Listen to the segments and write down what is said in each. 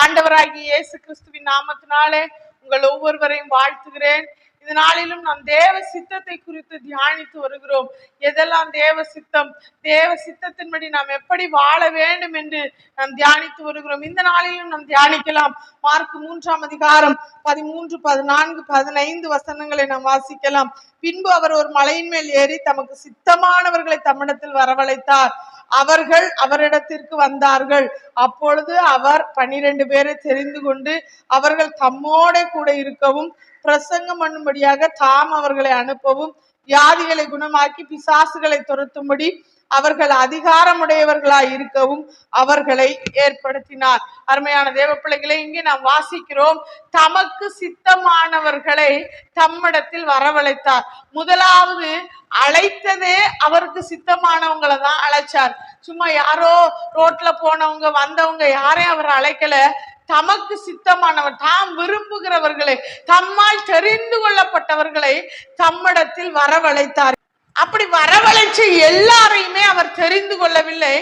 ஆண்டவராகிய இயேசு கிறிஸ்துவின் நாமத்தினாலே உங்கள் ஒவ்வொருவரையும் வாழ்த்துகிறேன். இந்த நாளிலும் நாம் தேவ சித்தத்தை குறித்து தியானித்து வருகிறோம். எதெல்லாம் தேவ சித்தம்? தேவ சித்தத்தின்படி நாம் எப்படி வாழ வேண்டும் என்று நாம் தியானித்து வருகிறோம். இந்த நாளிலும் நாம் தியானிக்கலாம். மார்க் மூன்றாம் அதிகாரம் பதிமூன்று பதினான்கு பதினைந்து வசனங்களை நாம் வாசிக்கலாம். பின்பு அவர் ஒரு மலையின் மேல் ஏறி தமக்கு சித்தமானவர்களை தம்மிடத்தில் வரவழைத்தார். அவர்கள் அவரிடத்திற்கு வந்தார்கள். அப்பொழுது அவர் பனிரெண்டு பேரை தெரிந்து கொண்டு அவர்கள் தம்மோட கூட இருக்கவும் பிரசங்கம் பண்ணும்படியாக தாம் அவர்களை அனுப்பவும் வியாதிகளை குணமாக்கி பிசாசுகளை துரத்தும்படி அவர்கள் அதிகாரமுடையவர்களாய் இருக்கவும் அவர்களை ஏற்படுத்தினார். அருமையான தேவ பிள்ளைகளை இங்கே நாம் வாசிக்கிறோம் தமக்கு சித்தமானவர்களை தம்மிடத்தில் வரவழைத்தார். முதலாவது அழைத்ததே அவருக்கு சித்தமானவங்களை தான் அழைச்சார். சும்மா யாரோ ரோட்ல போனவங்க வந்தவங்க யாரையும் அவர் அழைக்கல. தமக்கு சித்தமானவர் தாம் விரும்புகிறவர்களை தம்மால் தெரிந்து கொள்ளப்பட்டவர்களை தம்மிடத்தில் வரவழைத்தார். அப்படி வரவழைச்ச எல்லாரையுமே அவர் தெரிந்து கொள்ளவில்லை.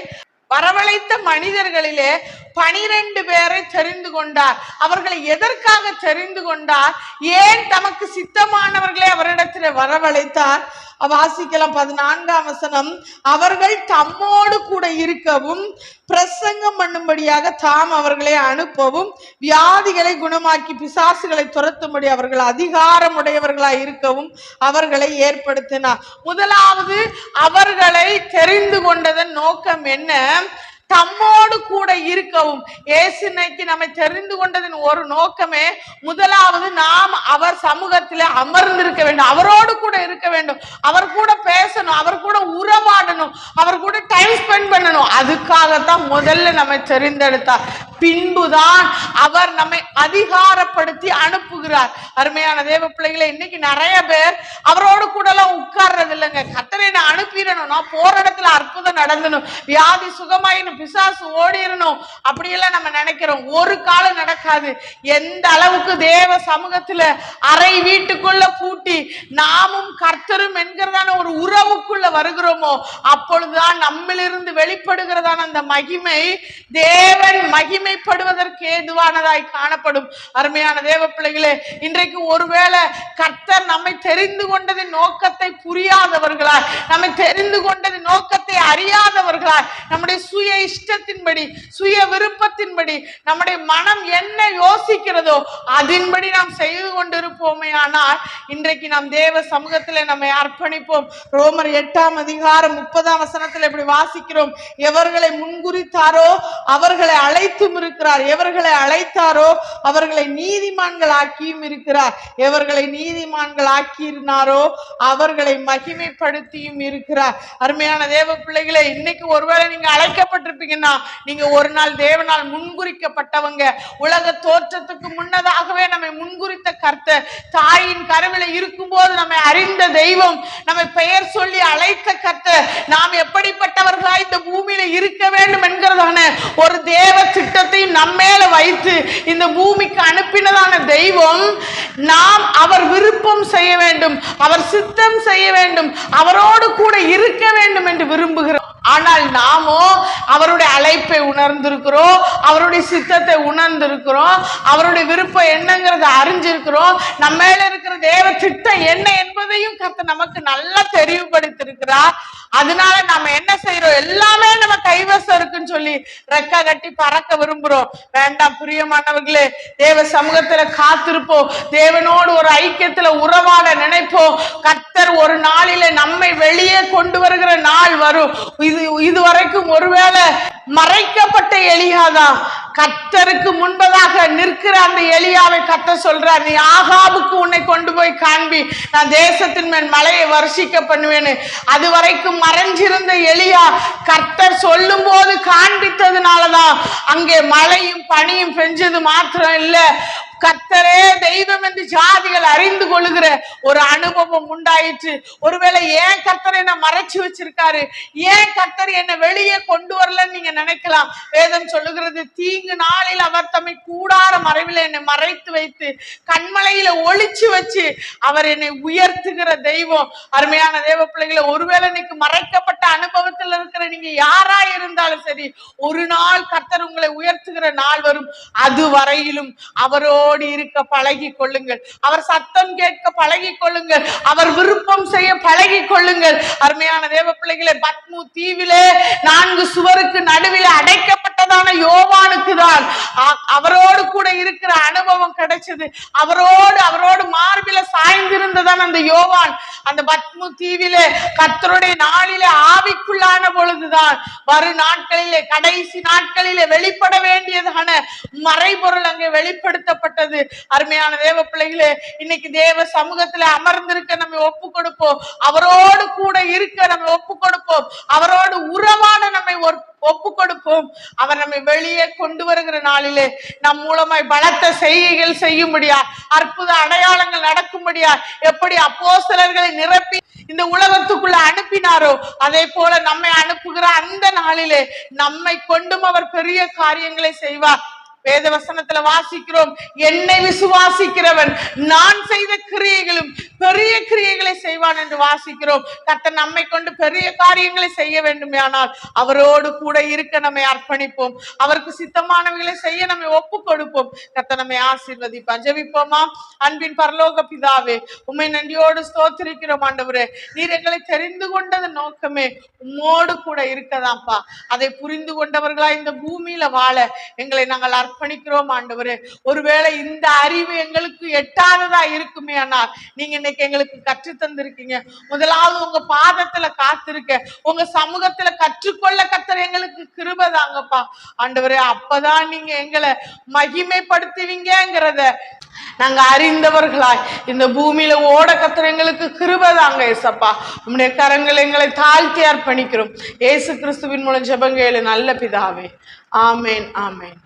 வரவழைத்த மனிதர்களிலே பனிரெண்டு பேரை தெரிந்து கொண்டார். அவர்களை எதற்காக தெரிந்து கொண்டார்? ஏன் தமக்கு சித்தமானவர்களை அவரிடத்தில் வரவழைத்தார்? வாசிக்கலாம் பதினான்காம் வசனம். அவர்கள் தம்மோடு கூட இருக்கவும் பிரசங்கம் பண்ணும்படியாக தாம் அவர்களை அனுப்பவும் வியாதிகளை குணமாக்கி பிசாசுகளை துரத்தும்படி அவர்கள் அதிகாரமுடையவர்களாய் இருக்கவும் அவர்களை ஏற்படுத்தினார். முதலாவது அவர்களை தெரிந்து கொண்டதன் நோக்கம் என்ன? தம்மோடு கூட இருக்கவும். ஏசுனைக்கு நம்மை தெரிந்து கொண்டதின் ஒரு நோக்கமே முதலாவது நாம் அவர் சமூகத்தில் அமர்ந்திருக்க வேண்டும். அவரோடு கூட இருக்க வேண்டும். அவர் கூட பேசணும் அவர் கூட உறவாடணும் அவர் கூட டைம் ஸ்பெண்ட் பண்ணணும். அதுக்காகத்தான் முதல்ல நம்ம தெரிந்தெடுத்தா பின்புதான் அவர் நம்மை அதிகாரப்படுத்தி அனுப்புகிறார். அருமையான தேவ பிள்ளைகளை இன்னைக்கு நிறைய பேர் அவரோடு கூட எல்லாம் உட்கார்றது இல்லைங்க. கத்தரை நான் அனுப்பிடணும். நான் போற இடத்துல அற்புதம் நடந்தணும். வியாதி சுகமாயினும் பிசாசு ஓடிடணும். அப்படியெல்லாம் நம்ம நினைக்கிறோம். ஒரு காலம் நடக்காது. எந்த அளவுக்கு தேவ சமூகத்துல அறை வீட்டுக்குள்ள பூட்டி நாமும் கர்த்தரும் என்கிறதான ஒரு உறவுக்குள்ள வருகிறோமோ அப்பொழுதுதான் நம்மிலிருந்து வெளிப்படுகிறதான அந்த மகிமை தேவன் மகிமை மகிமைப்படுவதற்கு ஏதுவானதாய் காணப்படும். அருமையான தேவ பிள்ளைகளே இன்றைக்கு ஒருவேளை கர்த்தர் நம்மை தெரிந்து கொண்டதின் நோக்கத்தை புரியாதவர்களாய் நம்மை தெரிந்து கொண்டதின் நோக்கத்தை அறியாதவர்களாய் நம்முடைய சுய இஷ்டத்தின்படி சுய விருப்பத்தின்படி நம்முடைய மனம் என்ன யோசிக்கிறதோ அதன்படி நாம் செய்து கொண்டிருப்போமே ஆனால் இன்றைக்கு நாம் தேவ சமூகத்தில் நம்மை அர்ப்பணிப்போம். ரோமர் எட்டாம் அதிகாரம் முப்பதாம் வசனத்தில் இப்படி வாசிக்கிறோம்? எவர்களை முன்குறித்தாரோ அவர்களை அழைத்து அழைத்தும் இருக்கிறார். எவர்களை அழைத்தாரோ அவர்களை நீதிமான்கள் ஆக்கியும் இருக்கிறார். எவர்களை நீதிமான்கள் ஆக்கியிருந்தாரோ அவர்களை மகிமைப்படுத்தியும் இருக்கிறார். அருமையான தேவ பிள்ளைகளை இன்னைக்கு ஒருவேளை நீங்க அழைக்கப்பட்டிருப்பீங்கன்னா நீங்க ஒரு நாள் தேவனால் முன்குறிக்கப்பட்டவங்க. உலக தோற்றத்துக்கு முன்னதாகவே நம்மை முன்குறித்த கர்த்த தாயின் கருவில இருக்கும்போது நம்மை அறிந்த தெய்வம் நம்மை பெயர் சொல்லி அழைத்த கர்த்த நாம் எப்படிப்பட்டவர்களாய் இந்த பூமியில இருக்க வேண்டும் என்கிறதான ஒரு தேவ திட்டத்தை நம்மேல வைத்து இந்த பூமிக்கு அனுப்பினதான தெய்வம் நாம் அவர் விருப்பம் செய்ய வேண்டும் அவர் சித்தம் செய்ய வேண்டும் அவரோடு கூட இருக்க வேண்டும் என்று விரும்புகிறோம். ஆனால் நாமோ அவருடைய அழைப்பை உணர்ந்திருக்கிறோம் அவருடைய சித்தத்தை உணர்ந்திருக்கிறோம் அவருடைய விருப்பம் என்னங்கிறத அறிஞ்சிருக்கிறோம். நம்ம மேல இருக்கிற தேவ திட்டம் என்ன என்பதையும் கத்த நமக்கு நல்லா தெரிவுபடுத்திருக்கிறார் அதனால நம்ம என்ன செய்யறோம் எல்லாமே நம்ம கைவசம் இருக்குன்னு சொல்லி ரெக்கா கட்டி பறக்க விரும்புறோம். வேண்டாம் பிரியமானவர்களே தேவ சமூகத்துல காத்திருப்போம். தேவனோடு ஒரு ஐக்கியத்துல உறவாட நினைப்போம். கர்த்தர் ஒரு நாளில நம்மை வெளியே கொண்டு வருகிற நாள் வரும். இது இது வரைக்கும் ஒருவேளை மறைக்கப்பட்ட எலியாதான் கத்தருக்கு முன்பதாக நிற்கிற அந்த எலியாவை கத்த சொல்றார் நீ ஆகாவுக்கு உன்னை கொண்டு போய் காண்பி. நான் தேசத்தின் மேல் மலையை வருஷிக்க பண்ணுவேன்னு அது வரைக்கும் மறைஞ்சிருந்த எலியா கர்த்தர் சொல்லும் போது காண்பித்ததுனாலதான் அங்கே மழையும் பனியும் பெஞ்சது மாத்திரம் இல்லை. கத்தரே தெய்வம் என்று ஜாதிகள் அறிந்து கொள்ளுகிற ஒரு அனுபவம் உண்டாயிற்று. ஒருவேளை ஏன் கத்தரை என்ன மறைச்சு வச்சிருக்காரு? ஏன் கத்தர் என்ன வெளியே கொண்டு வரலன்னு நீங்க நினைக்கலாம். வேதம் சொல்லுகிறது தீங்கு நாளில் அவர் தம்மை கூடார மறைவில் என்னை மறைத்து வைத்து கண்மலையில ஒழிச்சு வச்சு அவர் என்னை உயர்த்துகிற தெய்வம். அருமையான தேவ பிள்ளைகளை ஒருவேளை இன்னைக்கு மறைக்கப்பட்ட அனுபவத்தில் இருக்கிற நீங்க யாரா இருந்தாலும் சரி ஒரு நாள் கர்த்தர் உங்களை உயர்த்துகிற நாள் வரும். அது வரையிலும் அவரோ அவரோடு இருக்க பழகி கொள்ளுங்கள். அவர் சத்தம் கேட்க பழகி கொள்ளுங்கள். அவர் விருப்பம் செய்ய பழகி கொள்ளுங்கள். அருமையான தேவ பிள்ளைகளை பத்மு தீவிலே நான்கு சுவருக்கு நடுவில் அடைக்கப்பட்டதான யோவானுக்கு தான். அவரோடு கூட இருக்கிற அனுபவம் கிடைச்சது. அவரோடு அவரோடு மார்பில சாய்ந்திருந்ததான் அந்த யோவான் அந்த பத்மு தீவிலே கத்தருடைய நாளிலே ஆவிக்குள்ளான பொழுதுதான் வரும் நாட்களிலே கடைசி நாட்களிலே வெளிப்பட வேண்டியதான மறைபொருள் அங்கே வெளிப்படுத்தப்பட்டது. அருமையான தேவ பிள்ளைகளே இன்னைக்கு தேவ சமூகத்துல அமர்ந்திருக்க நம்ம ஒப்பு கொடுப்போம் அவரோடு கூட இருக்க நம்ம ஒப்பு கொடுப்போம் அவரோடு உறவான நம்மை ஒரு- ஒப்பு கொடுப்போம் அவர் நம்மை வெளியே கொண்டு வருகிற நாளிலே நம் மூலமாய் பலத்த செய்கைகள் செய்யும்படியா அற்புத அடையாளங்கள் நடக்கும்படியா எப்படி அப்போ சிலர்களை நிரப்பி இந்த உலகத்துக்குள்ள அனுப்பினாரோ? அதே போல நம்மை அனுப்புகிற அந்த நாளிலே நம்மை கொண்டும் அவர் பெரிய காரியங்களை செய்வார். வேத வசனத்துல வாசிக்கிறோம் என்னை விசுவாசிக்கிறவன் நான் செய்த கிரியைகளும் பெரிய கிரியைகளை செய்வான் என்று வாசிக்கிறோம். கர்த்தர் நம்மை கொண்டு பெரிய காரியங்களை செய்ய வேண்டுமானால் அவரோடு கூட இருக்க நம்மை அர்ப்பணிப்போம். அவருக்கு சித்தமானவைகளை செய்ய நம்மை ஒப்பு கொடுப்போம். கர்த்தர் நம்மை ஆசீர்வதிப்பான் ஜெபிப்போமா? அன்பின் பரலோக பிதாவே உண்மை நன்றியோடு ஸ்தோத்திரிக்கிறோம் ஆண்டவரே. நீர் எங்களை தெரிந்து கொண்டது நோக்கமே உம்மோடு கூட இருக்கதாம்ப்பா. அதை புரிந்து கொண்டவர்களா இந்த பூமியில வாழ எங்களை நாங்கள் அர்ப்பணிக்கிறோம் ஆண்டவரே. ஒருவேளை இந்த அறிவு எங்களுக்கு எட்டாததா இருக்குமே ஆனால் நீங்க இன்னைக்கு எங்களுக்கு கற்று தந்திருக்கீங்க முதலாவது உங்க பாதத்துல காத்திருக்க உங்க சமூகத்துல கற்றுக்கொள்ள கத்தர் எங்களுக்கு கிருபதாங்கப்பா ஆண்டவரே அப்பதான் நீங்க எங்களை மகிமைப்படுத்துவீங்கங்கிறத நாங்க அறிந்தவர்களாய் இந்த பூமியில ஓட கத்தர் எங்களுக்கு கிருபதாங்க ஏசப்பா. உம்முடைய கரங்கள் எங்களை தாழ்த்தி அர்ப்பணிக்கிறோம். ஏசு கிறிஸ்துவின் மூலம் ஜெபங்கேளு நல்ல பிதாவே. ஆமேன் ஆமேன்.